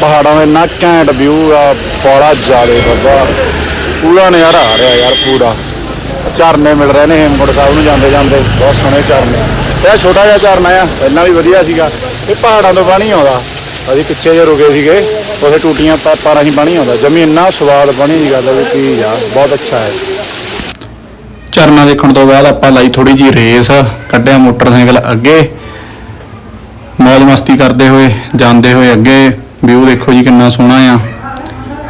ਪਹਾੜਾਂ ਦਾ ਇੰਨਾ ਘੈਂਟ ਵਿਊ ਆ, ਬੜਾ ਜ਼ਿਆਦੇ ਬਾਬਾ। ਪੂਰਾ ਨਜ਼ਾਰਾ ਆ ਰਿਹਾ ਯਾਰ, ਪੂਰਾ। ਝਰਨੇ ਮਿਲ ਰਹੇ ਨੇ ਹੇਮਕੁੰਟ ਸਾਹਿਬ ਨੂੰ ਜਾਂਦੇ ਜਾਂਦੇ। ਬਹੁਤ ਸੋਹਣੇ ਝਰਨੇ। ਇਹ ਛੋਟਾ ਜਿਹਾ ਝਰਨਾ ਆ, ਇੰਨਾ ਵੀ ਵਧੀਆ ਸੀਗਾ। ਇਹ ਪਹਾੜਾਂ ਤੋਂ ਪਾਣੀ ਆਉਂਦਾ। ਅਸੀਂ ਪਿੱਛੇ ਜੇ ਰੁਕੇ ਸੀਗੇ, ਉੱਥੇ ਟੂਟੀਆਂ ਪਾਪਾ ਰਾਹੀਂ ਪਾਣੀ ਆਉਂਦਾ। ਜਮੀ ਇੰਨਾ ਸਵਾਦ ਪਾਣੀ ਦੀ ਗੱਲ ਵੀ ਕੀ ਯਾਰ ਬਹੁਤ ਅੱਛਾ ਹੈ। ਝਰਨਾ ਦੇਖਣ ਤੋਂ ਬਾਅਦ ਆਪਾਂ ਲਾਈ ਥੋੜੀ ਜੀ ਰੇਸ, ਕੱਢਿਆ ਮੋਟਰਸਾਈਕਲ ਅੱਗੇ। ਮੌਜ ਮਸਤੀ ਕਰਦੇ ਹੋਏ, ਜਾਂਦੇ ਹੋਏ ਅੱਗੇ। ਵਿਊ ਦੇਖੋ ਜੀ ਕਿੰਨਾ ਸੋਹਣਾ ਆ।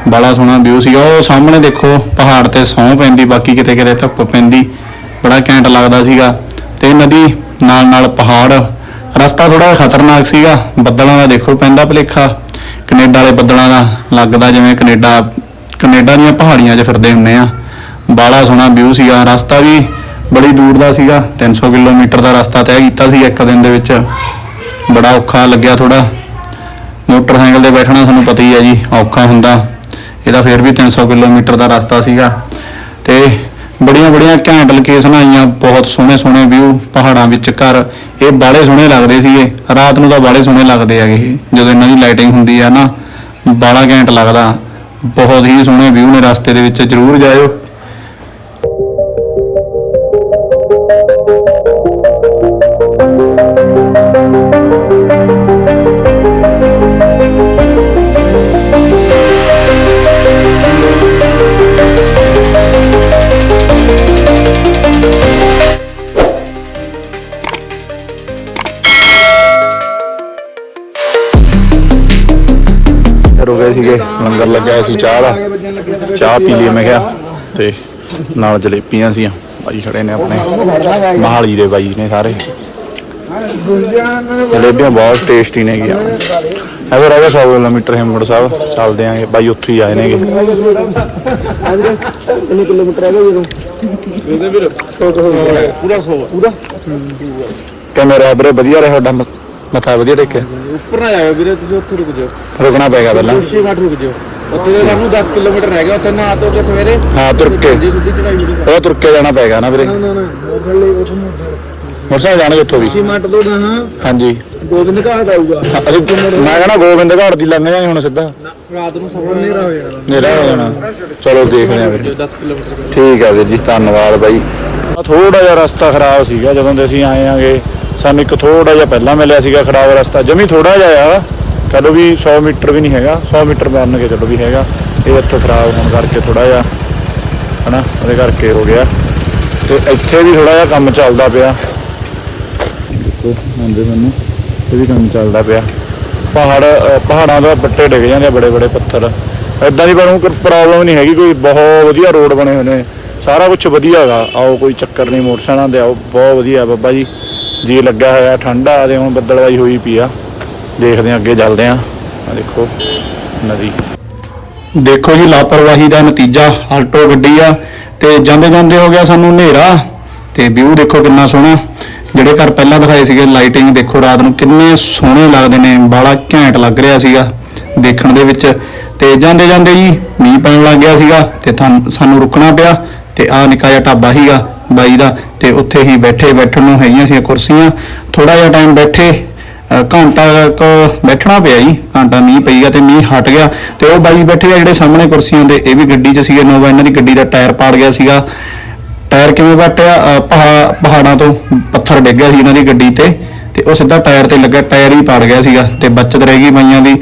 ਬੜਾ ਸੋਹਣਾ ਵਿਊ ਸੀਗਾ। ਉਹ ਸਾਹਮਣੇ ਦੇਖੋ, ਪਹਾੜ ਤੇ ਸੌਂ ਪੈਂਦੀ, ਬਾਕੀ ਕਿਤੇ ਕਿਤੇ ਧੁੱਪ ਪੈਂਦੀ। ਬੜਾ ਘੈਂਟ ਲੱਗਦਾ ਸੀਗਾ। ਤੇ ਨਦੀ ਨਾਲ ਨਾਲ ਪਹਾੜ। ਰਸਤਾ ਥੋੜਾ ਖਤਰਨਾਕ ਸੀਗਾ। ਬੱਦਲਾਂ ਦਾ ਦੇਖੋ, ਪੈਂਦਾ ਭਲੇਖਾ। ਕੈਨੇਡਾ ਵਾਲੇ ਬੱਦਲਾਂ ਦਾ ਲੱਗਦਾ ਜਿਵੇਂ ਕੈਨੇਡਾ ਕੈਨੇਡਾ ਦੀਆਂ ਪਹਾੜੀਆਂ 'ਚ ਫਿਰਦੇ ਹੁੰਨੇ ਆ। ਬਾਲਾ ਸੋਹਣਾ ਵਿਊ ਸੀਗਾ। ਰਸਤਾ ਵੀ ਬੜੀ ਦੂਰ ਦਾ ਸੀਗਾ। 300 ਕਿਲੋਮੀਟਰ ਦਾ ਰਸਤਾ ਤੈਅ ਕੀਤਾ ਸੀ ਇੱਕ ਦਿਨ ਦੇ ਵਿੱਚ। ਬੜਾ ਔਖਾ ਲੱਗਿਆ ਥੋੜਾ ਮੋਟਰਸਾਈਕਲ ਤੇ ਬੈਠਣਾ ਤੁਹਾਨੂੰ ਪਤਾ ਹੀ ਹੈ ਜੀ ਔਖਾ ਹੁੰਦਾ। ਇਹਦਾ ਫਿਰ ਵੀ 300 ਕਿਲੋਮੀਟਰ ਦਾ ਰਸਤਾ ਸੀਗਾ। ਤੇ ਬੜੀਆਂ ਬੜੀਆਂ ਘੈਂਟ ਲੋਕੇਸ਼ਨਾਂ ਆਈਆਂ ਬਹੁਤ ਸੋਹਣੇ ਸੋਹਣੇ ਵਿਊ ਪਹਾੜਾਂ ਵਿੱਚ ਘਰ। ਇਹ ਬਾਲੇ ਸੋਹਣੇ ਲੱਗਦੇ ਸੀਗੇ। ਰਾਤ ਨੂੰ ਤਾਂ ਬਾਲੇ ਸੋਹਣੇ ਲੱਗਦੇ ਹੈਗੇ ਇਹ, ਜਦੋਂ ਇਹਨਾਂ ਦੀ ਲਾਈਟਿੰਗ ਹੁੰਦੀ ਆ ਨਾ ਬਾਲਾ ਘੈਂਟ ਲੱਗਦਾ। ਬਹੁਤ ਹੀ ਸੋਹਣੇ ਵਿਊ ਨੇ ਰਸਤੇ ਦੇ ਵਿੱਚ। ਜ਼ਰੂਰ ਜਾਇਓ। ਰੁਕੇ ਸੀਗੇ ਲੰਗਰ ਲੱਗਿਆ ਸੀ ਚਾਹ ਦਾ। ਚਾਹ ਪੀ ਲਈ ਮੈਂ ਕਿਹਾ ਤੇ ਨਾਲ ਜਲੇਬੀਆਂ ਸੀਆਂ। ਬਾਈ ਖੜੇ ਨੇ ਆਪਣੇ। ਮਹਾਲੀ ਦੇ ਬਾਈ ਨੇ ਸਾਰੇ। ਜਲੇਬੀਆਂ ਬਹੁਤ ਟੇਸਟੀ ਨੇ ਗਿਆ। ਐਵੇਂ ਰਹਿ ਗਿਆ 100 ਕਿਲੋਮੀਟਰ ਹਿੰਮੜ ਸਾਹਿਬ ਚੱਲਦੇ ਆਂਗੇ। ਬਾਈ ਉੱਥੇ ਹੀ ਆਏ ਨੇਗੇ। ਕਿੰਨੇ ਕਿਲੋਮੀਟਰ ਹੈਗਾ ਜਦੋਂ ਇਹਦੇ ਵੀਰ ਪੂਰਾ 100 ਪੂਰਾ ਕੈਮਰਾ ਵੀਰੇ ਵਧੀਆ ਰਿਹਾ ਤੁਹਾਡਾ। ਮੱਥਾ ਵਧੀਆ ਟੇਕਿਆ। ਉੱਪਰ ਨਾ ਜਾਓ ਵੀਰੇ ਤੁਸੀਂ ਉੱਥੇ ਰੁਕ ਜਾਓ। ਰੁਕਣਾ ਪਏਗਾ ਪਹਿਲਾਂ। ਉਸੇ ਘਾਟ ਰੁਕ ਜਾਓ। ਉੱਥੇ ਦੇ ਸਾਨੂੰ 10 ਕਿਲੋਮੀਟਰ ਰਹਿ ਗਿਆ ਉੱਥੇ ਨਾ ਤੋ ਕੇ ਸਵੇਰੇ। ਹਾਂ ਤੁਰ ਕੇ। ਜੀ ਸਿੱਧੀ ਚੜਾਈ ਵੀਰੇ ਉਹ ਤੁਰ ਕੇ ਜਾਣਾ ਪਏਗਾ ਨਾ ਵੀਰੇ। ਨਾ ਨਾ ਉਹ ਥੱਲੇ ਉੱਥੇ ਮੋਟਰਸਾਈਕਲ ਜਾਣਗੇ ਉੱਥੋਂ ਵੀ। ਹਾਂਜੀ। ਗੋਬਿੰਦ ਘਾਟ ਆਊਗਾ। ਅਸੀਂ ਮੈਂ ਕਹਿੰਦਾ ਗੋਬਿੰਦ ਘਾਟ ਦੀ ਲੰਘ ਜਾਣੀ ਹੁਣ ਸਿੱਧਾ। ਰਾਤ ਨੂੰ ਸਫਰ ਨੇਰਾ ਹੋ ਜਾਣਾ ਨੇੜਾ ਹੋ ਜਾਣਾ। ਚਲੋ ਦੇਖਦੇ ਆਂ ਫਿਰ 10 ਕਿਲੋਮੀਟਰ। ਠੀਕ ਹੈ ਵੀਰ ਜੀ ਧੰਨਵਾਦ ਬਾਈ। ਥੋੜਾ ਜਿਹਾ ਰਸਤਾ ਖਰਾਬ ਸੀਗਾ ਜਦੋਂ ਦੇ ਅਸੀਂ ਆਏ ਆਂਗੇ। ਸਾਨੂੰ ਇੱਕ ਥੋੜਾ ਜਿਹਾ ਪਹਿਲਾਂ ਮਿਲਿਆ ਸੀਗਾ ਖਰਾਬ ਰਸਤਾ, ਜਮੀ ਥੋੜਾ ਜਿਹਾ ਆ। ਚਲੋ ਵੀ 100 ਮੀਟਰ ਵੀ ਨਹੀਂ ਹੈਗਾ 100 ਮੀਟਰ ਮੰਨ ਕੇ ਚਲੋ ਵੀ ਹੈਗਾ। ਇਹ ਇੱਥੋਂ ਖਰਾਬ ਹੋਣ ਕਰਕੇ ਥੋੜਾ ਜਿਹਾ, ਹਨਾ, ਉਹਦੇ ਕਰਕੇ ਹੋ ਗਿਆ। ਤੇ ਇੱਥੇ ਵੀ ਥੋੜਾ ਜਿਹਾ ਕੰਮ ਚੱਲਦਾ ਪਿਆ। ਦੇਖੋ ਮੈਨੂੰ, ਇਹ ਵੀ ਕੰਮ ਚੱਲਦਾ ਪਿਆ। ਪਹਾੜ ਪਹਾੜਾਂ ਦਾ ਬੱਟੇ ਡਿੱਗ ਜਾਂਦੇ ਆ ਬੜੇ ਬੜੇ ਪੱਥਰ। ਐਦਾਂ ਦੀ ਪਰ ਕੋਈ ਪ੍ਰੋਬਲਮ ਨਹੀਂ ਹੈਗੀ, ਕੋਈ ਬਹੁਤ ਵਧੀਆ ਰੋਡ ਬਣੇ ਹੋਏ ਨੇ। ਸਾਰਾ ਕੁਝ ਵਧੀਆ ਹੈਗਾ ਆਓ ਕੋਈ ਚੱਕਰ ਨਹੀਂ ਮੋਟਰਸਾਈਕਲਾਂ ਦੇ ਆਓ। ਬਹੁਤ ਵਧੀਆ ਬਾਬਾ ਜੀ। ਜੀ ਲੱਗਾ ਹੋਇਆ, ਠੰਡਾ ਤੇ ਹੁਣ ਬੱਦਲਵਾਈ ਹੋਈ ਪਈ ਆ। ਦੇਖਦੇ ਆ ਅੱਗੇ ਚੱਲਦੇ ਆ ਆ ਦੇਖੋ, ਨਦੀ। ਦੇਖੋ ਜੀ, ਲਾਪਰਵਾਹੀ ਦਾ ਨਤੀਜਾ ਆਲਟੋ ਗੱਡੀ ਆ ਤੇ ਜਾਂਦੇ ਜਾਂਦੇ ਹੋ ਗਿਆ ਸਾਨੂੰ ਹਨੇਰਾ। ਤੇ ਵਿਊ ਦੇਖੋ ਕਿੰਨਾ ਸੋਹਣਾ। ਜਿਹੜੇ ਘਰ ਪਹਿਲਾਂ ਦਿਖਾਏ ਸੀਗੇ, ਲਾਈਟਿੰਗ ਦੇਖੋ ਰਾਤ ਨੂੰ ਕਿੰਨੇ ਸੋਹਣੇ ਲੱਗਦੇ ਨੇ। ਬਾਲਾ ਘੈਂਟ ਲੱਗ ਰਿਹਾ ਸੀਗਾ ਦੇਖਣ ਦੇ ਵਿੱਚ। ਤੇ ਜਾਂਦੇ ਜਾਂਦੇ ਜੀ, ਮੀਂਹ ਪੈਣ ਲੱਗ ਗਿਆ ਸੀਗਾ ਤੇ ਸਾਨੂੰ ਰੁਕਣਾ ਪਿਆ। ਤੇ ਆ ਨਿੱਕਾ ਜਿਹਾ ਢਾਬਾ ਸੀਗਾ ਬਾਈ ਦਾ ਤੇ ਉੱਥੇ ਹੀ ਬੈਠੇ ਬੈਠਣ ਨੂੰ ਹੈਗੀਆਂ ਸੀ ਕੁਰਸੀਆਂ। ਥੋੜਾ ਜਿਹਾ ਟਾਈਮ ਬੈਠੇ ਘੰਟਾ ਕੁ ਬੈਠਣਾ ਪਿਆ ਜੀ ਘੰਟਾ ਮੀਂਹ ਪਈ ਗਿਆ ਤੇ ਮੀਂਹ ਹਟ ਗਿਆ ਤੇ ਉਹ ਬਾਈ ਬੈਠੇ ਆ ਜਿਹੜੇ ਸਾਹਮਣੇ ਕੁਰਸੀਆਂ ਦੇ ਇਹ ਵੀ ਗੱਡੀ 'ਚ ਸੀਗੇ ਨੋਵਾ ਇਹਨਾਂ ਦੀ ਗੱਡੀ ਦਾ ਟਾਇਰ ਪਾੜ ਗਿਆ ਸੀਗਾ। ਟਾਇਰ ਕਿਵੇਂ ਪੱਟਿਆ ਅ, ਪਹਾੜਾਂ ਤੋਂ ਪੱਥਰ ਡਿੱਗ ਗਿਆ ਸੀ ਇਹਨਾਂ ਦੀ ਗੱਡੀ ਤੇ ਤੇ ਉਹ ਸਿੱਧਾ ਟਾਇਰ ਤੇ ਲੱਗਾ ਟਾਇਰ ਹੀ ਪਾੜ ਗਿਆ ਸੀਗਾ ਤੇ ਬਚਤ ਰਹਿ ਗਈ ਬਾਈਆਂ ਦੀ।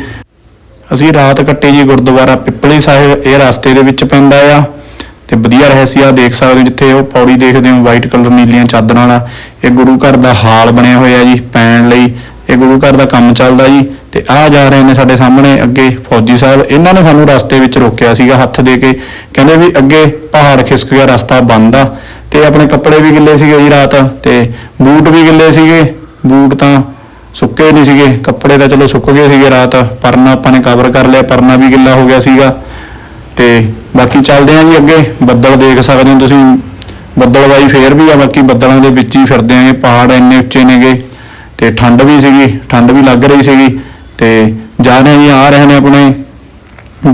ਅਸੀਂ ਰਾਤ ਕੱਟੀ ਜੀ ਗੁਰਦੁਆਰਾ ਪਿੱਪਲੀ ਸਾਹਿਬ ਇਹ ਰਸਤੇ ਦੇ ਵਿੱਚ ਪੈਂਦਾ ਆ। ਤੇ ਵਧੀਆ ਰਹਿ ਦੇਖ ਸਕਦੇ ਹੋ ਜਿੱਥੇ ਉਹ ਪੌੜੀ ਦੇਖਦੇ ਹੋ ਵਾਈਟ ਕਲਰ ਨੀਲੀਆਂ ਚਾਦਰਾਂ ਵਾਲਾ, ਇਹ ਗੁਰੂ ਘਰ ਦਾ ਹਾਲ ਬਣਿਆ ਹੋਇਆ ਜੀ, ਪੈਣ ਲਈ, ਇਹ ਗੁਰੂ ਘਰ ਦਾ ਕੰਮ ਚੱਲਦਾ ਜੀ, ਤੇ ਆ ਜਾ ਰਹੇ ਨੇ ਸਾਡੇ ਸਾਹਮਣੇ ਅੱਗੇ ਫੌਜੀ ਸਾਹਿਬ, ਇਹਨਾਂ ਨੇ ਸਾਨੂੰ ਰਸਤੇ ਵਿੱਚ ਰੋਕਿਆ ਸੀਗਾ, ਹੱਥ ਦੇ ਕੇ, ਕਹਿੰਦੇ ਵੀ ਅੱਗੇ ਪਹਾੜ ਖਿਸਕ ਗਿਆ, ਰਸਤਾ ਬੰਦ ਆ, ਤੇ ਆਪਣੇ ਕੱਪੜੇ ਵੀ ਗਿੱਲੇ ਸੀਗੇ ਜੀ ਰਾਤ, ਤੇ ਬੂਟ ਵੀ ਗਿੱਲੇ ਸੀਗੇ, ਬੂਟ ਤਾਂ ਸੁੱਕੇ ਨਹੀਂ ਸੀਗੇ, ਕੱਪੜੇ ਤਾਂ ਚਲੋ ਸੁੱਕ ਗਏ ਸੀਗੇ ਰਾਤ, ਪਰਨਾ ਆਪਾਂ ਨੇ ਕਵਰ ਕਰ ਲਿਆ, ਪਰਨਾ ਵੀ ਗਿੱਲਾ ਹੋ ਗਿਆ ਸੀਗਾ ਤੇ ਬਾਕੀ ਚੱਲਦੇ ਆਂ ਜੀ ਅੱਗੇ, ਬੱਦਲ ਦੇਖ ਸਕਦੇ ਹੋ ਤੁਸੀਂ। ਬੱਦਲ ਬਾਈ ਫੇਰ ਵੀ ਆ, ਬਾਕੀ ਬੱਦਲਾਂ ਦੇ ਵਿੱਚ ਹੀ ਫਿਰਦੇ ਆਂਗੇ ਪਹਾੜ ਇੰਨੇ ਉੱਚੇ ਨੇਗੇ। ਤੇ ਠੰਡ ਵੀ ਸੀਗੀ, ਠੰਡ ਵੀ ਲੱਗ ਰਹੀ ਸੀਗੀ। ਤੇ ਜਾ ਰਹੇ ਜੀ, ਆ ਰਹੇ ਨੇ ਆਪਣੇ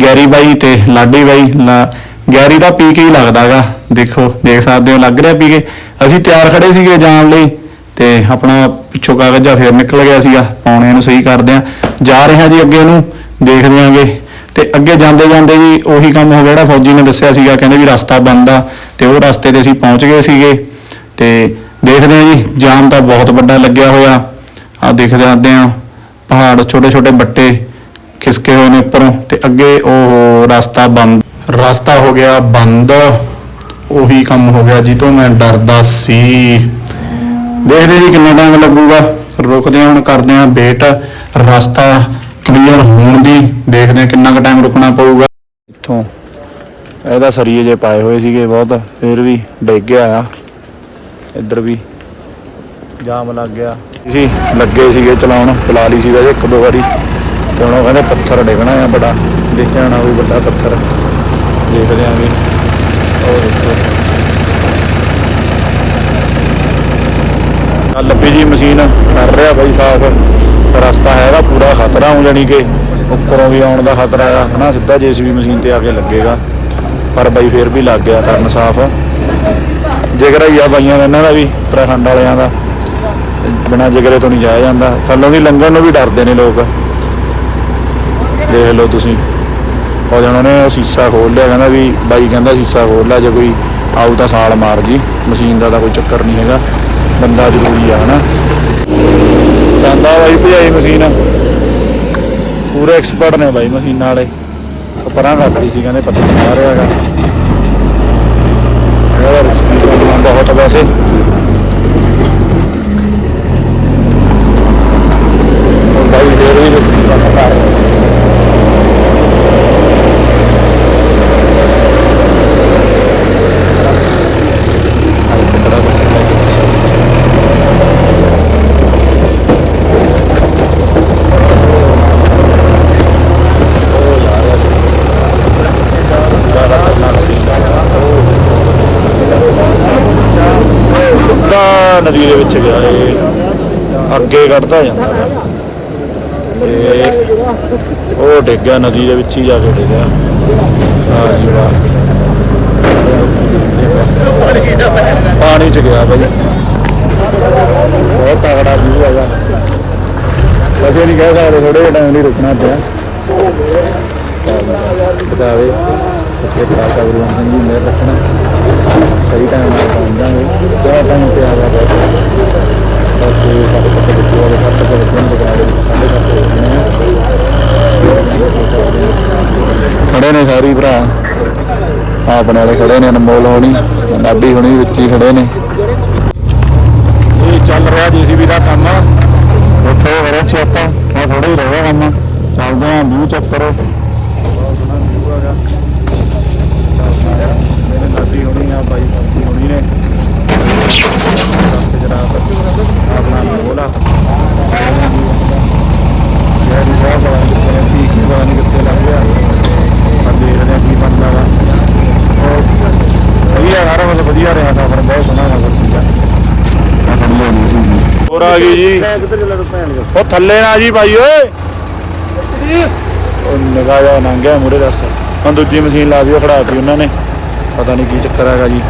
ਗੈਰੀ ਬਾਈ ਤੇ ਲਾਡੀ ਬਾਈ। ਲਾ- ਗੈਰੀ ਦਾ ਪੀ ਕੇ ਹੀ ਲੱਗਦਾਗਾ ਦੇਖੋ, ਦੇਖ ਸਕਦੇ ਹੋ, ਲੱਗ ਰਿਹਾ ਪੀ ਕੇ। ਅਸੀਂ ਤਿਆਰ ਖੜੇ ਸੀਗੇ ਜਾਣ ਲਈ ਤੇ ਆਪਣਾ ਪਿੱਛੋਂ ਕਾਗਜ਼ਾ ਫੇਰ ਨਿਕਲ ਗਿਆ ਸੀਗਾ। ਪਾਉਣੇ ਨੂੰ ਸਹੀ ਕਰਦੇ ਆ। ਜਾ ਰਿਹਾ ਜੀ ਅੱਗੇ ਨੂੰ, ਦੇਖਦੇ ਆਂਗੇ ਤੇ ਅੱਗੇ ਜਾਂਦੇ ਜਾਂਦੇ ਜੀ ਉਹੀ ਕੰਮ ਹੋ ਗਿਆ ਜਿਹੜਾ ਫੌਜੀ ਨੇ ਦੱਸਿਆ ਸੀਗਾ, ਕਹਿੰਦੇ ਵੀ ਰਸਤਾ ਬੰਦ ਆ ਤੇ ਉਹ ਰਸਤੇ ਤੇ ਅਸੀਂ ਪਹੁੰਚ ਗਏ ਸੀਗੇ। ਤੇ ਦੇਖਦੇ ਆਂ ਜੀ, ਜਾਮ ਤਾਂ ਬਹੁਤ ਵੱਡਾ ਲੱਗਿਆ ਹੋਇਆ। ਆ ਦੇਖਦੇ ਆਂਦੇ ਆ ਪਹਾੜ ਛੋਟੇ ਛੋਟੇ ਬੱਟੇ ਖਿਸਕੇ ਹੋਏ ਨੇ ਉੱਪਰੋਂ ਤੇ ਅੱਗੇ ਉਹ ਰਸਤਾ ਬੰਦ। ਰਸਤਾ ਹੋ ਗਿਆ ਬੰਦ, ਉਹੀ ਕੰਮ ਹੋ ਗਿਆ ਜੀ ਤੋਂ ਮੈਂ ਡਰਦਾ ਸੀ। ਦੇਖਦੇ ਜੀ ਕਿੰਨਾ ਟਾਈਮ ਲੱਗੂਗਾ। ਰੁਕਦੇ ਹਾਂ, ਹੁਣ ਕਰਦੇ ਹਾਂ ਵੇਟ ਰਸਤਾ ਕਲੀਅਰ ਹੋਣ ਦੀ, ਦੇਖਦੇ ਹਾਂ ਕਿੰਨਾ ਕੁ ਟਾਈਮ ਰੁਕਣਾ ਪਊਗਾ। ਇੱਥੋਂ ਇਹਦਾ ਸਰੀਏ ਜੇ ਪਾਏ ਹੋਏ ਸੀਗੇ ਬਹੁਤ, ਫਿਰ ਵੀ ਡਿੱਗ ਗਿਆ ਆ। ਇੱਧਰ ਵੀ ਜਾਮ ਲੱਗ ਗਿਆ। ਸੀ, ਲੱਗੇ ਸੀਗੇ ਚਲਾਉਣ, ਚਲਾ ਲਈ ਸੀ ਵੈਸੇ ਇੱਕ ਦੋ ਵਾਰੀ। ਤੇ ਹੁਣ ਉਹ ਕਹਿੰਦੇ ਪੱਥਰ ਡਿੱਗਣਾ ਆ ਬੜਾ ਦੇਖਿਆ ਹੋਣਾ ਵੀ ਵੱਡਾ ਪੱਥਰ। ਦੇਖਦੇ ਆਂਗੇ ਉਹ ਦੇਖੋ। ਆ ਲੱਭੀ ਜੀ ਮਸ਼ੀਨ ਕਰ ਰਿਹਾ ਬਾਈ ਸਾਫ਼। ਰਸਤਾ ਹੈਗਾ, ਪੂਰਾ ਖਤਰਾ ਹੋ ਜਾਣੀ ਕਿ ਉੱਪਰੋਂ ਵੀ ਆਉਣ ਦਾ ਖਤਰਾ ਆ ਹਨਾ, ਸਿੱਧਾ ਜੇਸੀਬੀ ਮਸ਼ੀਨ ਤੇ ਆ ਕੇ ਲੱਗੇਗਾ, ਪਰ ਬਾਈ ਫੇਰ ਵੀ ਲੱਗ ਗਿਆ ਕਰਨ ਸਾਫ਼। ਜਿਗਰਾ ਹੀ ਆ ਬਾਈਆਂ ਦਾ, ਇਹਨਾਂ ਦਾ ਵੀ, ਉੱਤਰਾਖੰਡ ਵਾਲਿਆਂ ਦਾ। ਬਿਨਾਂ ਜਿਗਰੇ ਤੋਂ ਨਹੀਂ ਜਾਇਆ ਜਾਂਦਾ। ਥੱਲੋਂ ਦੀ ਲੰਘਣ ਨੂੰ ਵੀ ਡਰਦੇ ਨੇ ਲੋਕ। ਦੇਖ ਲਓ ਤੁਸੀਂ। ਉਹ ਜਣ ਉਹਨੇ ਉਹ ਸੀਸਾ ਖੋਲ ਲਿਆ, ਕਹਿੰਦਾ ਵੀ ਬਾਈ ਕਹਿੰਦਾ ਸੀਸਾ ਖੋਲ ਲਿਆ ਜੇ ਕੋਈ ਆਊ ਤਾਂ ਸਾਲ ਮਾਰ ਜੀ। ਮਸ਼ੀਨ ਦਾ ਤਾਂ ਕੋਈ ਚੱਕਰ ਨਹੀਂ ਹੈਗਾ। ਬੰਦਾ ਜ਼ਰੂਰੀ ਆ, ਹਨਾ। ਜਾਂਦਾ ਬਾਈ ਭਜਾਈ ਮਸ਼ੀਨ। ਪੂਰੇ ਐਕਸਪਰਟ ਨੇ ਬਾਈ ਮਸ਼ੀਨਾਂ ਵਾਲੇ। ਉਹ ਪਰਾਂ ਕਰਦੀ ਸੀ, ਕਹਿੰਦੇ ਪਤਾ ਨਹੀਂ ਆ ਰਿਹਾ ਹੈਗਾ ਬਹੁਤ ਵੈਸੇ ਉਹ ਬਾਈ ਫੇਰ ਵੀ ਰਿਸਕੀ ਕੰਮ ਕਰ ਰਿਹਾ ਸਿੱਧਾ ਦੇ ਵਿੱਚ ਗਿਆ ਇਹ। ਅੱਗੇ ਕੱਢਦਾ ਜਾਂਦਾ ਵਾ। ਉਹ ਡਿੱਗ ਗਿਆ, ਨਦੀ ਦੇ ਵਿੱਚ ਹੀ ਜਾ ਕੇ ਡਿੱਗਿਆ ਵਾਹ। ਪਾਣੀ ਚ ਗਿਆ ਬਾਈ। ਬਹੁਤ ਤਗੜਾ ਵੀਊ ਹੈਗਾ ਵੈਸੇ ਨਹੀਂ ਕਹਿ ਸਕਦੇ ਥੋੜੇ ਜਿਹੇ ਟਾਈਮ ਲਈ ਰੁਕਣਾ ਪਿਆ। ਬਤਾਵੇ ਉੱਥੇ ਖਾਸਾ ਗੁਰੂ ਅੰਗਦ ਜੀ ਮੇਰ ਰੱਖਣਾ। ਸਹੀ ਟਾਈਮ ਨਾਲ ਪਹੁੰਚ ਜਾਵਾਂਗੇ। ਕਿਹੜਾ ਟਾਈਮ ਤੇ ਆ ਗਿਆ ਬਸ ਇਹ ਸਾਡੇ ਕੋਲ ਬੱਚੇ ਵਾਲੇ ਸੱਤ ਕੋਲ ਤਿੰਨ ਬਜਾ ਦੇ ਸਾਡੇ ਨੇ ਖੜੇ ਨੇ ਸਾਰੀ ਭਰਾ। ਆਪਣੇ ਵਾਲੇ ਖੜੇ ਨੇ ਅਨਮੋਲ ਹੋਣੀ ਨਾਡੀ ਹੋਣੀ ਵਿੱਚ ਹੀ ਖੜੇ ਨੇ। ਇਹ ਚੱਲ ਰਿਹਾ ਜੀਸੀਬੀ ਦਾ ਕੰਮ। ਉੱਥੇ ਹੋਰ ਚੈੱਕ ਆ ਥੋੜਾ ਹੀ ਰਹਿ ਗਿਆ ਕੰਮ। ਚੱਲਦੇ ਆਂ ਵਿਊ ਚੈੱਕ ਕਰੋ। ਨਾਡੀ ਹੋਣੀ ਆ ਬਾਈ ਫੌਜੀ ਹੋਣੀ ਨੇ। ਰਸਤੇ ਜਰਾ ਆਪਣਾ ਯਾਰ ਇਹ ਬਹੁਤ ਬੜਾ ਕਿੱਥੇ ਵੀ ਕੀ ਪਤਾ ਨਹੀਂ ਕਿੱਥੇ ਲੱਗ ਗਿਆ। ਪਰ ਦੇਖਦੇ ਆ ਕੀ ਬਣਦਾ ਵਾ। ਉਹ ਸਹੀ ਆ ਸਾਰਾ ਕੁਝ ਵਧੀਆ ਰਿਹਾ ਸਫ਼ਰ ਬਹੁਤ ਸੋਹਣਾ ਸਫ਼ਰ ਸੀਗਾ। ਹੋਰ ਆ ਗਈ ਜੀ? ਉਹ ਥੱਲੇ ਨਾ ਜੀ ਭਾਈ ਓਏ। ਉਹ ਨਿਗਾਹ ਜਾ ਨੰਗਿਆ ਮੂਰੇ ਦੱਸ। ਹੁਣ ਦੂਜੀ ਮਸ਼ੀਨ ਲਾ ਦਿਓ ਖੜਾਤੀ ਉਹਨਾਂ ਨੇ। ਪਤਾ ਨਹੀਂ ਕੀ ਚੱਕਰ ਹੈਗਾ ਜੀ।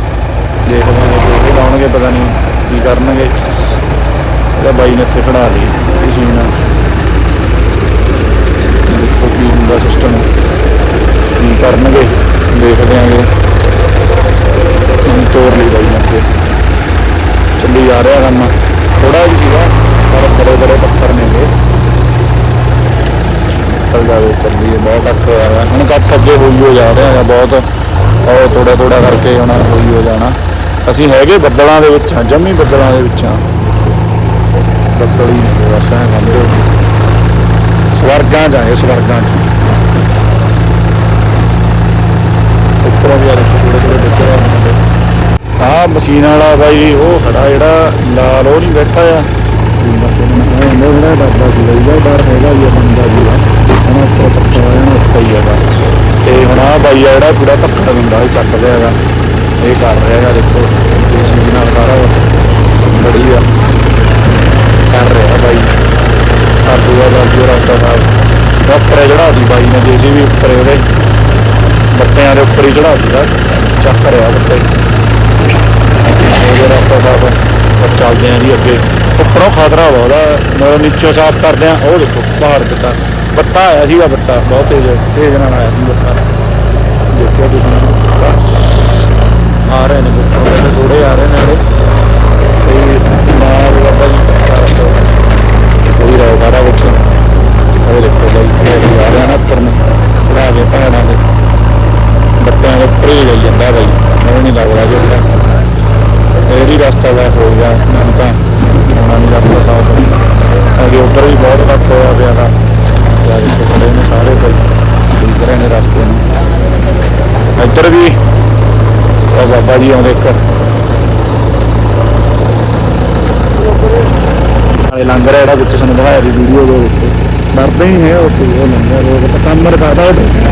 ਦੇਖਦੇ ਹਾਂ ਜੋ ਵੀ ਲਾਉਣਗੇ, ਪਤਾ ਨਹੀਂ ਕੀ ਕਰਨਗੇ। ਇਹਦਾ ਬਾਈ ਨੇ ਇੱਥੇ ਖੜਾ ਲਈ ਮਸ਼ੀਨ। ਦੇਖੋ ਕੀ ਹੁੰਦਾ ਸਿਸਟਮ ਕੀ ਕਰਨਗੇ, ਦੇਖਦੇ ਆਂਗੇ। ਹੁਣ ਤੋੜ ਲਈ ਬਾਈ ਨੇ ਇੱਥੇ ਚੱਲੀ ਜਾ ਰਿਹਾ ਕੰਮ। ਥੋੜਾ ਜਿਹਾ ਸੀਗਾ, ਪਰ ਬੜੇ ਬੜੇ ਪੱਥਰ ਨੇਗੇ ਚੱਲ ਜਾਵੇ, ਚੱਲੀਏ, ਬਹੁਤ ਕੱਟ ਹੋਇਆ। ਹੈ ਹੁਣ ਕੱਟ ਅੱਗੇ ਹੋਈ ਹੋ ਜਾ ਰਿਹਾ ਹੈ ਬਹੁਤ ਔਰ ਥੋੜਾ ਥੋੜਾ ਕਰਕੇ ਹੁਣ ਹੋਈ ਹੋ ਜਾਣਾ। ਅਸੀਂ ਹੈਗੇ ਬੱਦਲਾਂ ਦੇ ਵਿੱਚ ਹਾਂ, ਜੰਮੀ ਬੱਦਲਾਂ ਦੇ ਵਿੱਚ ਹਾਂ। ਬੱਦਲ ਹੀ ਨੇ, ਬਸ ਐਂ ਸਮਝੋ। ਸਵਰਗਾਂ ਚ ਆਏ ਸਵਰਗਾਂ ਚ। ਉੱਪਰੋਂ ਵੀ ਆ ਦੇਖੋ ਥੋੜੇ ਥੋੜੇ ਬੱਚੇ ਆ ਮਸ਼ੀਨ ਵਾਲਾ ਬਾਈ ਉਹ ਖੜਾ ਜਿਹੜਾ ਲਾਲ, ਉਹ ਨਹੀਂ ਬੈਠਾ ਆ। ਉਹਨੇ ਉਹਨੇ ਡਰਦਾ ਸੀ ਲਈਦਾ ਡਰ ਹੈਗਾ ਜੀ ਬੰਦਾ ਜੀ ਹੁਣ ਉੱਪਰ ਪੱਕਾ ਰਹਿਣਾ ਉੱਤੇ ਹੀ ਹੈਗਾ ਤੇ ਹੁਣ ਆ ਬਾਈ ਆ ਜਿਹੜਾ ਪੂਰਾ ਧੱਕਾ ਦਿੰਦਾ, ਇਹ ਚੱਕ ਰਿਹਾ ਹੈਗਾ। ਇਹ ਕਰ ਰਿਹਾ ਹੈਗਾ, ਦੇਖੋ ਮਸ਼ੀਨ ਨਾਲ ਸਾਰਾ ਬੜੀ ਆ। ਕਰ ਰਿਹਾ ਬਾਈ। ਕਰ ਦੂਗਾ ਬਾਜੀ ਰਸਤਾ ਸਾਹਿਬ ਉੱਪਰ ਜਿਹੜਾ ਦੀ ਬਾਈ ਨੇ, ਜੇ ਵੀ ਉੱਪਰ ਉਹਦੇ। ਬੱਤਿਆਂ ਦੇ ਉੱਪਰ ਹੀ ਚੜਾ ਦਿੱਤਾ ਚੱਕ ਰਿਹਾ ਬੱਤੇ। ਇਹ ਰਸਤਾ ਸਾਹਿਬ ਪਰ ਚੱਲਦੇ ਆਂ ਜੀ ਅੱਗੇ। ਉੱਪਰੋਂ ਖਤਰਾ ਵਾ ਉਹਦਾ। ਮਤਲਬ ਨੀਚੋਂ ਸਾਫ਼ ਕਰਦੇ ਆਂ। ਉਹ ਦੇਖੋ ਪਹਾੜ ਕਿੱਦਾਂ। ਬੱਤਾ ਆਇਆ ਸੀਗਾ ਬੱਤਾ, ਬਹੁਤ ਤੇਜ਼ ਤੇਜ਼ ਨਾਲ ਆਇਆ ਸੀ ਬੱਤਾ। ਦੇਖਿਆ ਤੁਸੀਂ। ਆ ਰਹੇ ਨੇ ਬੱਤਾ ਥੋੜੇ ਆ ਰਹੇ ਨੇ ਹਲੇ ਤੇ ਨਾਲ ਬਾਬਾ ਜੀ ਕੋਈ ਰਹੋ ਸਾਰਾ ਕੁਛ ਉਹ ਦੇਖੋ ਬਾਈ, ਇਹ ਆ ਰਿਹਾ ਨਾ ਉੱਪਰ ਨੂੰ। ਚੜਾ ਕੇ ਪਹਾੜਾਂ ਦੇ। ਬੱਤਿਆਂ ਦੇ ਉੱਪਰ ਹੀ ਜਾਈ ਜਾਂਦਾ ਬਾਈ। ਮੈਨੂੰ ਨਹੀਂ ਲੱਗਦਾ ਜੋ ਇਹ ਵੀ ਰਸਤਾ ਦਾ ਹੋ ਗਿਆ। ਮੈਨੂੰ ਤਾਂ ਹੋਣਾ ਨਹੀਂ ਰਸਤਾ ਸਾਫ਼। ਅਗੇ ਉੱਪਰ ਵੀ ਬਹੁਤ ਘੱਟ ਹੋਇਆ ਪਿਆ ਦਾ ਯਾਰ ਇੱਥੇ ਖੜੇ ਨੇ, ਸਾਰੇ ਭਾਈ ਠੀਕ ਰਹੇ ਨੇ ਰਸਤੇ ਨੂੰ। ਇੱਧਰ ਵੀ ਉਹ ਬਾਬਾ ਜੀ ਆਉਂਦੇ ਇੱਕ। ਨਾਲੇ ਲੰਗਰ ਜਿਹੜਾ ਵਿੱਚ ਸਾਨੂੰ ਦਿਖਾਇਆ ਦੀ ਵੀਡੀਓ ਦੇ ਉੱਤੇ ਡਰਦੇ ਹੀ ਹੈ ਉੱਥੇ ਉਹ ਲੰਗਰ ਲੋਕ ਤਾਂ ਕੰਮ ਰਖਾਦਾ ਉਹ ਡਿੱਗਿਆ।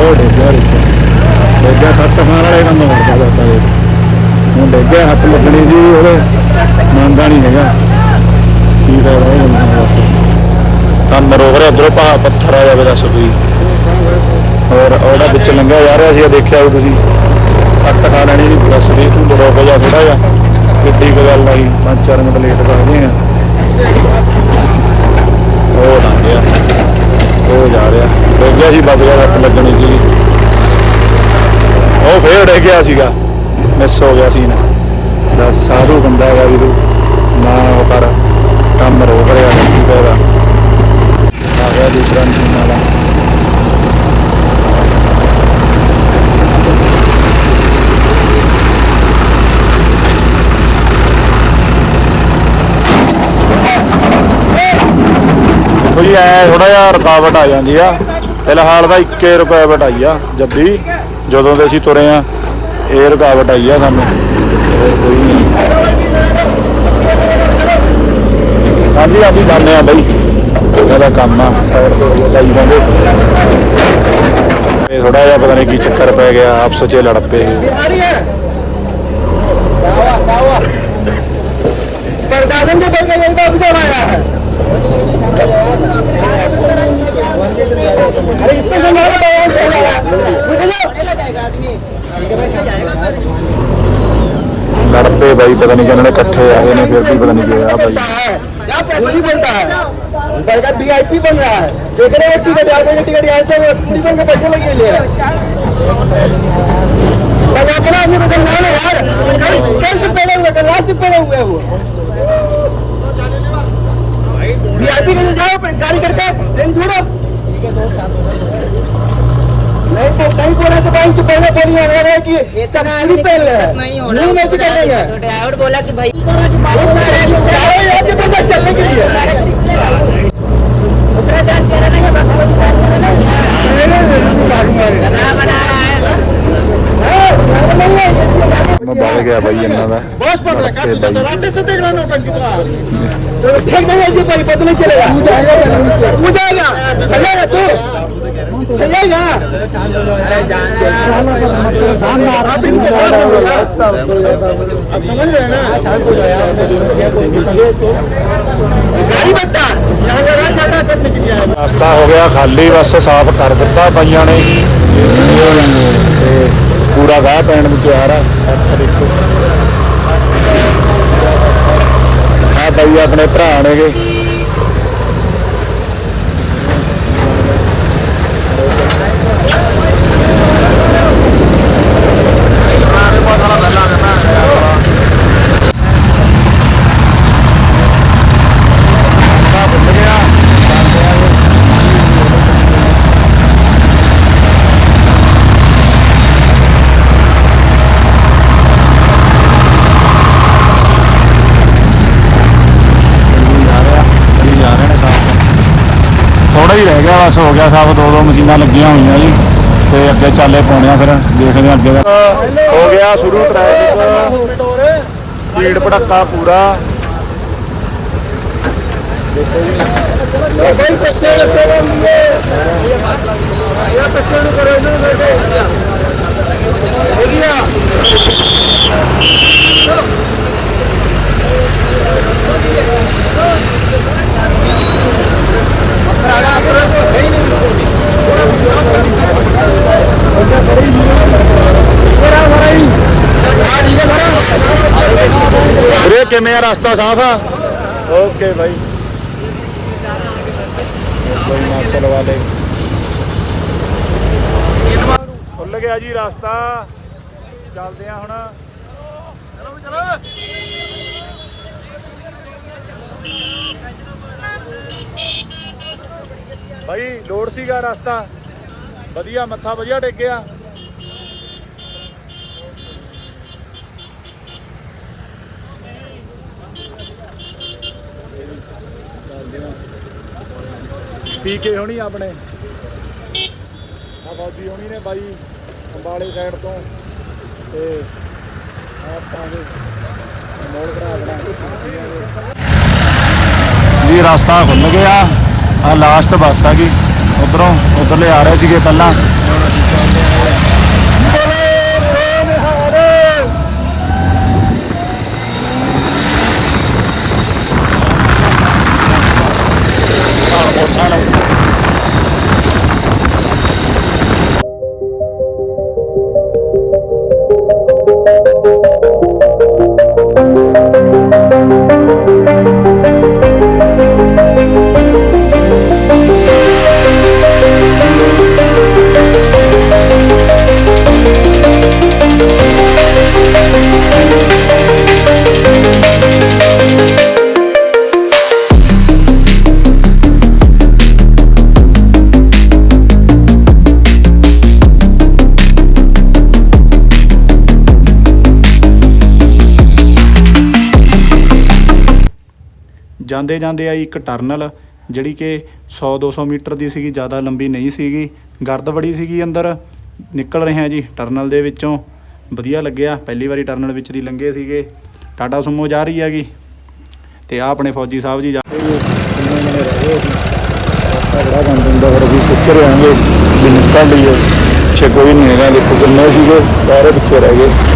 ਉਹ ਡੇਗਿਆ ਵਿੱਚ ਡੇਗਿਆ ਸੱਤ ਖਾਣ ਵਾਲੇ ਕੰਮ ਕਰਦਾ ਬਾਬਾ ਜੀ। ਹੁਣ ਡੇਗਿਆ ਹੱਥ ਲੱਗਣੀ ਜੀ, ਉਹਦੇ ਮੰਨਦਾ ਨਹੀਂ ਹੈਗਾ। ਕੀ ਫਾਇਦਾ ਉਹ ਬੰਦਾ ਕੰਮ ਰੋਕ ਰਿਹਾ, ਉਧਰੋਂ ਪਹਾ ਪੱਥਰ ਆ ਜਾਵੇ, ਦੱਸ ਕੋਈ। ਹੋਰ, ਉਹਦਾ ਵਿੱਚ ਲੰਘਿਆ ਜਾ ਰਿਹਾ ਸੀ ਦੇਖਿਆ ਵੀ ਤੁਸੀਂ। ਸੱਤ ਖਾ ਲੈਣੀ ਸੀ, ਬਸ ਵੀ ਤੂੰ ਰੁਕ ਜਾ ਥੋੜਾ ਜਿਹਾ। ਕਿੱਡੀ ਕੁ ਗੱਲ ਆਈ 5-4 ਮਿੰਟ ਲੇਟ ਕਰਦੇ ਆ ਉਹ ਲੰਘਿਆ ਉਹ ਜਾ ਰਿਹਾ। ਡੇਗਿਆ ਸੀ ਬਚ ਗਿਆ ਸੱਟ ਲੱਗਣੀ ਸੀ। ਉਹ ਫੇਰ ਡਿੱਗ ਗਿਆ ਸੀਗਾ। ਮਿਸ ਹੋ ਗਿਆ ਸੀ ਨਾ ਦੱਸ, ਸਾਧੂ ਬੰਦਾ ਹੈਗਾ ਵੀ ਤੂੰ। ਨਾ ਉਹ ਕਰ। ਕੰਮ ਰੋਕ ਰਿਹਾ ਕੀ ਕਰਦਾ ਆ ਗਿਆ ਦੂਸਰਾ ਮਸ਼ੀਨ ਵਾਲਾ। ਕੋਈ ਜੀ ਐ ਥੋੜਾ ਜਿਹਾ ਰੁਕਾਵਟ ਆ ਜਾਂਦੀ ਆ। ਫਿਲਹਾਲ ਤਾਂ ਇੱਕੇ ਰੁਕਾਵਟ ਆਈ ਆ ਜੱਦੀ। ਜਦੋਂ ਦੇ ਅਸੀਂ ਤੁਰੇ ਆ, ਇਹ ਰੁਕਾਵਟ ਆਈ ਆ ਸਾਨੂੰ। ਕੋਈ ਨਹੀਂ ਹਾਂਜੀ ਹਾਂਜੀ, ਜਾਂਦੇ ਆ ਬਈ। ਇਹਦਾ ਕੰਮ ਆ ਸਾਈਡ ਤੇ ਲਾਈ ਜਾਂਦੇ ਇਹ ਥੋੜਾ ਜਿਹਾ ਪਤਾ ਨਹੀਂ ਕੀ ਚੱਕਰ ਪੈ ਗਿਆ ਆਪਸ ਵਿੱਚ ਲੜ ਪਏ परदादन के बोल के यही बात कौन आया है अरे इसमें से मारो बयान से ਲੜ ਪਏ ਬਾਈ ਪਤਾ ਨਹੀਂ ਕਿਹਨਾਂ ਨੇ ਇਕੱਠੇ ਆਏ ਨੇ ਫਿਰ ਵੀ ਪਤਾ ਨਹੀਂ ਕੀ ਹੋਇਆ ਬਾਈ क्या पैसे बोलता है उनका वीआईपी बन रहा है। देख रहे हैं टिकट यहाँ से टिकट यहाँ से पूरी बन के बैठे लगे लिए। बस अपना आदमी रहा है यार। कल कल से पहले हुए कल रात से पहले हुए वो। वीआईपी के लिए जाओ गाड़ी करके ट्रेन छोड़ो। नहीं तो कहीं बोला तो बैंक से पहले पहले लग रहा है कि इतना पहले है। नहीं हो रहा नहीं नहीं तो ड्राइवर बोला कि भाई चलने के लिए। उत्तराखंड कह रहा है बाकी कोई बात कर रहा है बना बना रहा है ਮੈਂ ਵੱਧ ਗਿਆ ਬਾਈ ਇਹਨਾਂ ਦਾ बस पड़ रहा लड़के है भाई। रास्ते से देख रहा नौटंकी कितना तो ठीक नहीं है जी भाई पता नहीं चलेगा तू जाएगा ਰਸਤਾ ਹੋ ਗਿਆ ਖਾਲੀ, ਬਸ ਸਾਫ਼ ਕਰ ਦਿੱਤਾ ਪਈਆਂ ਨੇ। ਤੇ ਪੂਰਾ ਗਾਹ ਪੈਣ ਨੂੰ ਤਿਆਰ ਆ। ਇੱਥੇ ਆ ਬਈ ਆਪਣੇ ਭਰਾ ਨੇਗੇ। ਪਾਸ ਹੋ ਗਿਆ ਸਭ ਦੋ ਦੋ ਮਸ਼ੀਨਾਂ ਲੱਗੀਆਂ ਹੋਈਆਂ ਜੀ ਤੇ ਅੱਗੇ ਚਾਲੇ ਪਾਉਣੇ ਆ ਫਿਰ ਦੇਖਦੇ ਆ ਅੱਗੇ ਦਾ ਹੋ ਗਿਆ ਸ਼ੁਰੂ ਟ੍ਰੈਫਿਕ ਭੀੜ ਭੜੱਕਾ ਪੂਰਾ ਦੇਖੋ ਜੀ ਕੋਈ ਪਿੱਛੇ ਲੱਗਣਗੇ ਇਹ ਪਿੱਛੇ ਨੂੰ ਕਰੋ ਇਹਨੂੰ ਬੇਟੇ ਹੋ ਗਿਆ ਚਲੋ ਕਿਵੇਂ ਆ ਰਸਤਾ ਸਾਫ਼? ਆ ਓਕੇ ਬਾਈ। ਕੋਈ ਨਾ, ਚੱਲ ਟੀਕੇ ਖੁੱਲ ਗਿਆ ਜੀ ਰਸਤਾ। ਚੱਲਦੇ ਆ ਹੁਣ। ਭਾਈ ਲੋੜ ਸੀਗਾ ਰਸਤਾ। ਵਧੀਆ, ਮੱਥਾ ਵਧੀਆ ਟੇਕਿਆ। ਪੀਕੇ ਹੋਣੀ ਆਪਣੇ। ਆ ਫੌਜੀ ਹੋਣੀ ਨੇ ਬਾਈ ਅੰਬਾਲੇ ਸਾਈਡ ਤੋਂ। ਤੇ ਆਪਾਂ ਦੇ ਮੋੜ ਭਰਾ ਬਣਾ ਜੀ, ਰਸਤਾ ਖੁੱਲ ਗਿਆ। ਆ ਲਾਸਟ ਬੱਸ ਆ ਗਈ। ਉਧਰੋਂ ਉਧਰਲੇ ਆ ਰਹੇ ਸੀਗੇ ਪਹਿਲਾਂ। ਜਾਂਦੇ ਜਾਂਦੇ ਆਈ ਇੱਕ ਟਰਨਲ, ਜਿਹੜੀ ਕਿ 100 200 ਮੀਟਰ ਦੀ ਸੀਗੀ, ਜ਼ਿਆਦਾ ਲੰਬੀ ਨਹੀਂ ਸੀਗੀ, ਗਰਦ ਬੜੀ ਸੀਗੀ ਅੰਦਰ, ਨਿਕਲ ਰਹੇ ਹਾਂ ਜੀ ਟਰਨਲ ਦੇ ਵਿੱਚੋਂ, ਵਧੀਆ ਲੱਗਿਆ, ਪਹਿਲੀ ਵਾਰੀ ਟਰਨਲ ਵਿੱਚ ਦੀ ਲੰਘੇ ਸੀਗੇ, ਟਾਟਾ ਸੁਮੋ ਜਾ ਰਹੀ ਹੈਗੀ, ਤੇ ਆ ਆਪਣੇ ਫੌਜੀ ਸਾਹਿਬ ਜੀ ਜਾ ਕਿੰਨੇ ਬੜਾ ਬੰਦ ਹੁੰਦਾ ਫਿਰ ਅਸੀਂ ਪਿੱਛੇ ਰਹਾਂਗੇ ਵੀ ਨਿਕਲ ਲਈਏ, ਪਿੱਛੇ ਕੋਈ ਨਹੀਂ ਹੈਗਾ, ਦੇਖੋ ਕਿੰਨੇ ਸੀਗੇ, ਸਾਰੇ ਪਿੱਛੇ ਰਹਿ ਗਏ।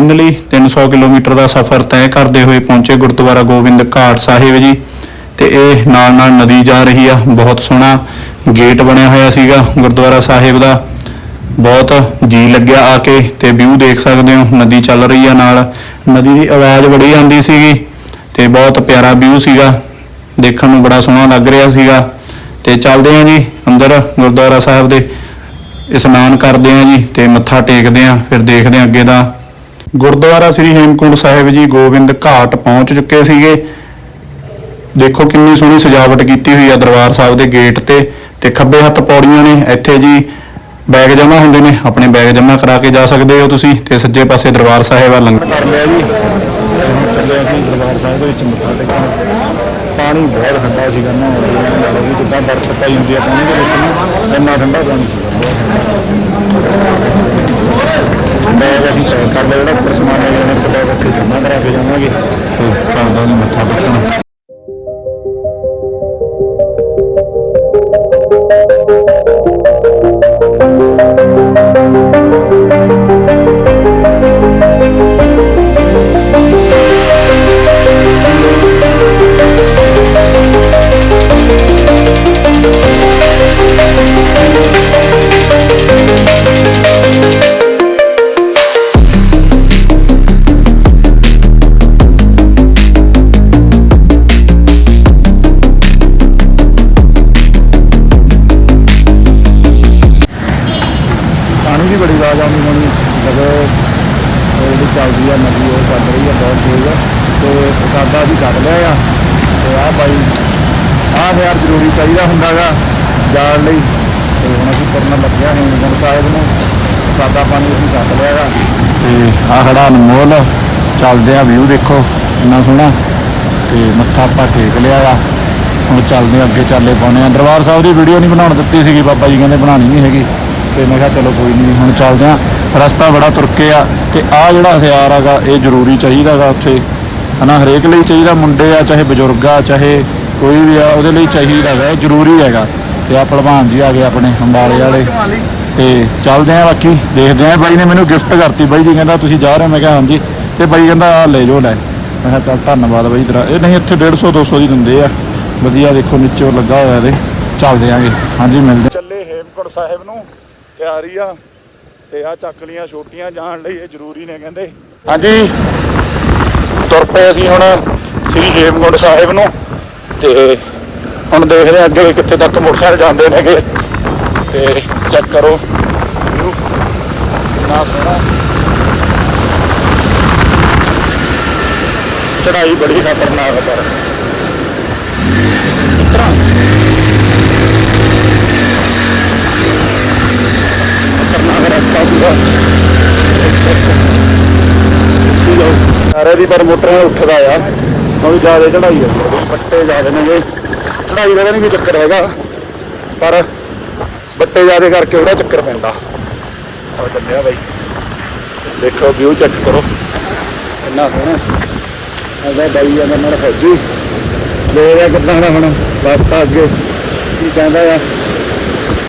ਫਾਈਨਲੀ 300 ਕਿਲੋਮੀਟਰ ਦਾ ਸਫ਼ਰ ਤੈਅ ਕਰਦੇ ਹੋਏ ਪਹੁੰਚੇ ਗੁਰਦੁਆਰਾ ਗੋਬਿੰਦ ਘਾਟ ਸਾਹਿਬ ਜੀ। ਤੇ ਇਹ ਨਾਲ ਨਾਲ ਨਦੀ ਜਾ ਰਹੀ ਆ, ਬਹੁਤ ਸੋਹਣਾ ਗੇਟ ਬਣਿਆ ਹੋਇਆ ਸੀਗਾ ਗੁਰਦੁਆਰਾ ਸਾਹਿਬ ਦਾ। ਬਹੁਤ ਜੀ ਲੱਗਿਆ ਆ ਕੇ ਤੇ ਵਿਊ ਦੇਖ ਸਕਦੇ ਹੋ, ਨਦੀ ਚੱਲ ਰਹੀ ਆ ਨਾਲ। ਨਦੀ ਦੀ ਆਵਾਜ਼ ਬੜੀ ਆਉਂਦੀ ਸੀਗੀ ਤੇ ਬਹੁਤ ਪਿਆਰਾ ਵਿਊ ਸੀਗਾ। ਦੇਖਣ ਨੂੰ ਬੜਾ ਸੋਹਣਾ ਲੱਗ ਰਿਹਾ ਸੀਗਾ। ਤੇ ਚੱਲਦੇ ਹਾਂ ਜੀ ਅੰਦਰ ਗੁਰਦੁਆਰਾ ਸਾਹਿਬ ਦੇ। ਇਸ਼ਨਾਨ ਕਰਦੇ ਹਾਂ ਜੀ ਤੇ ਮੱਥਾ ਟੇਕਦੇ ਹਾਂ ਫਿਰ ਦੇਖਦੇ ਹਾਂ ਅੱਗੇ ਦਾ ਗੁਰਦੁਆਰਾ ਸ੍ਰੀ ਹੇਮਕੁੰਟ ਸਾਹਿਬ ਜੀ ਗੋਬਿੰਦ ਘਾਟ ਪਹੁੰਚ ਚੁੱਕੇ ਸੀਗੇ। ਦੇਖੋ ਕਿੰਨੀ ਸੋਹਣੀ ਸਜਾਵਟ ਕੀਤੀ ਹੋਈ ਆ ਦਰਬਾਰ ਸਾਹਿਬ ਦੇ ਗੇਟ ਤੇ ਤੇ ਖੱਬੇ ਹੱਥ ਪੌੜੀਆਂ ਨੇ, ਇੱਥੇ ਜੀ ਬੈਗ ਜਮ੍ਹਾਂ ਹੁੰਦੇ ਨੇ, ਆਪਣੇ ਬੈਗ ਜਮ੍ਹਾਂ ਕਰਾ ਕੇ ਜਾ ਸਕਦੇ ਹੋ ਤੁਸੀਂ ਤੇ ਸੱਜੇ ਪਾਸੇ ਦਰਬਾਰ ਸਾਹਿਬ ਆ ਲੰਗਰ। ਕਰ ਲਿਆ ਜੀ। ਚੱਲੇ ਅਸੀਂ ਦਰਬਾਰ ਸਾਹਿਬ ਦੇ ਵਿੱਚ ਮੱਥਾ ਟੇਕਣ। ਪਾਣੀ ਬਹੁਤ ਠੰਡਾ ਸੀਗਾ ਨਾ ਜਿੱਦਾਂ ਬਰਫ਼ ਪਈ ਹੁੰਦੀ ਆ ਪਾਣੀ ਦੇ ਵਿੱਚ ਇੰਨਾ ਠੰਡਾ ਪਾਣੀ ਸੀਗਾ। ਬੈਗ ਅਸੀਂ ਪੈਕ ਕਰ ਲਿਆ ਜਿਹੜਾ ਉੱਪਰ ਸਮਾਨ ਹੈ ਜਿਹੜਾ ਬੈਗ ਉੱਥੇ ਜਮ੍ਹਾਂ ਕਰਾ ਕੇ ਜਾਵਾਂਗੇ। ਤੇ ਚੱਲਦਾ ਨਹੀਂ ਮੱਥਾ ਟੇਕਣ। ਚੱਲਦੀ ਆ, ਨਦੀ ਉਹ ਚੱਲ ਰਹੀ ਆ, ਬਹੁਤ ਤੇਜ਼ ਤੇ ਪ੍ਰਸਾਦਾ ਅਸੀਂ ਛੱਡ ਲਿਆ ਆ। ਤੇ ਆਹ ਬਾਈ, ਆਹ ਯਾਰ ਜ਼ਰੂਰੀ ਚਾਹੀਦਾ ਹੁੰਦਾਗਾ ਜਾਣ ਲਈ। ਤੇ ਹੁਣ ਅਸੀਂ ਤੁਰਨ ਲੱਗਿਆ ਹੇਮਕੁੰਟ ਸਾਹਿਬ ਨੂੰ। ਸਾਦਾ ਪਾਣੀ ਅਸੀਂ ਛੱਡ ਲਿਆਗਾ ਤੇ ਆਹ ਖੜਾ ਅਨਮੋਲ, ਚੱਲਦੇ ਆ ਵਿਊ ਦੇਖੋ, ਇੰਨਾ ਸੋਹਣਾ। ਤੇ ਮੱਥਾ ਆਪਾਂ ਟੇਕ ਲਿਆ ਆ। ਹੁਣ ਚੱਲਦੇ ਆ, ਅੱਗੇ ਚੱਲੇ ਪਾਉਣੇ ਆ। ਦਰਬਾਰ ਸਾਹਿਬ ਦੀ ਵੀਡੀਓ ਨਹੀਂ ਬਣਾਉਣ ਦਿੱਤੀ ਸੀਗੀ, ਬਾਬਾ ਜੀ ਕਹਿੰਦੇ ਬਣਾਉਣੀ ਨਹੀਂ ਹੈਗੀ। ਤੇ ਮੈਂ ਕਿਹਾ ਚਲੋ ਕੋਈ ਨਹੀਂ, ਹੁਣ ਚੱਲਦੇ ਆ। ਰਸਤਾ ਬੜਾ ਤੁਰਕੇ ਆ ਤੇ ਆ ਜਿਹੜਾ ਹਥਿਆਰ ਹੈਗਾ, ਇਹ ਜ਼ਰੂਰੀ ਚਾਹੀਦਾਗਾ ਉੱਥੇ। ਹਨਾ, ਹਰੇਕ ਲਈ ਚਾਹੀਦਾ ਮੁੰਡੇ ਆ, ਚਾਹੇ ਬਜ਼ੁਰਗ ਆ, ਚਾਹੇ ਕੋਈ ਵੀ ਆ, ਉਹਦੇ ਲਈ ਚਾਹੀਦਾ ਹੈ ਜ਼ਰੂਰੀ ਹੈਗਾ। ਤੇ ਆ ਭਲਵਾਨ ਜੀ ਆ ਗਏ ਆਪਣੇ ਹੰਬਾਲੇ ਵਾਲੇ। ਤੇ ਚੱਲਦੇ ਆ ਬਾਕੀ, ਦੇਖਦੇ ਆ ਬਾਈ ਨੇ ਮੈਨੂੰ ਗਿਫਟ ਕਰਤੀ। ਬਾਈ ਜੀ ਕਹਿੰਦਾ, ਤੁਸੀਂ ਜਾ ਰਹੇ ਹੋ? ਮੈਂ ਕਿਹਾ, ਹਾਂਜੀ। ਤੇ ਬਾਈ ਕਹਿੰਦਾ ਆ ਲੈ ਜੋ ਲੈ। ਮੈਂ ਕਿਹਾ, ਚੱਲ, ਧੰਨਵਾਦ ਬਾਈ ਤੇਰਾ। ਇਹ ਨਹੀਂ, ਇੱਥੇ 150 200 ਦੀ ਦਿੰਦੇ ਆ। ਵਧੀਆ, ਦੇਖੋ, ਨੀਚੇ ਲੱਗਾ ਹੋਇਆ ਇਹਦੇ। ਚੱਲਦੇ ਆਂਗੇ। ਹਾਂਜੀ, ਮਿਲਦੇ ਚੱਲੇ ਹੇਮਕੁੰਟ ਸਾਹਿਬ ਨੂੰ। ਤਿਆਰੀ ਆ। ਤੇ ਆ ਚੱਕਲੀਆਂ ਛੋਟੀਆਂ ਜਾਣ ਲਈ, ਇਹ ਜ਼ਰੂਰੀ ਨੇ ਕਹਿੰਦੇ। ਹਾਂਜੀ। ਤੁਰ ਪਏ ਅਸੀਂ ਹੁਣ ਸ੍ਰੀ ਹੇਮਕੁੰਡ ਸਾਹਿਬ ਨੂੰ ਤੇ ਹੁਣ ਦੇਖਦੇ ਹਾਂ ਅੱਗੇ ਵੀ ਕਿੱਥੇ ਤੱਕ ਮੋਟਰਸਾਈਕਲ ਜਾਂਦੇ ਨੇਗੇ। ਤੇ ਚੈੱਕ ਕਰੋ। ਨਾ ਕਿੰਨਾ ਸੋਹਣਾ। ਚੜਾਈ ਬੜੀ ਖਤਰਨਾਕ ਹੈ ਪਰ। ਖਤਰਨਾਕ ਰਸਤਾ ਪੂਰਾ ਸਾਰੇ ਦੀ ਪਰ ਮੋਟਰਾਂ ਉੱਠਦਾ ਆ। ਉਹ ਵੀ ਜ਼ਿਆਦਾ ਚੜਾਈ ਆ। ਬੱਟੇ ਜ਼ਿਆਦਾ ਨੇਗੇ। ਚੜਾਈ ਦਾ ਨਹੀਂ ਕੋਈ ਚੱਕਰ ਹੈਗਾ। ਪਰ ਬੱਟੇ ਜ਼ਿਆਦਾ ਕਰਕੇ ਉਹਦਾ ਚੱਕਰ ਪੈਂਦਾ। ਆ ਚੱਲਿਆ ਬਾਈ। ਦੇਖੋ ਵਿਊ ਚੈੱਕ ਕਰੋ। ਕਿੰਨਾ ਸੋਹਣਾ। ਇਹਦਾ ਬਾਈ ਆ, ਮੇਰੇ ਫੌਜੀ। ਦੇਖਦੇ ਆ ਕਿੱਦਾਂ ਦਾ ਹੁਣ ਰਸਤਾ ਅੱਗੇ। ਕੀ ਕਹਿੰਦਾ ਆ?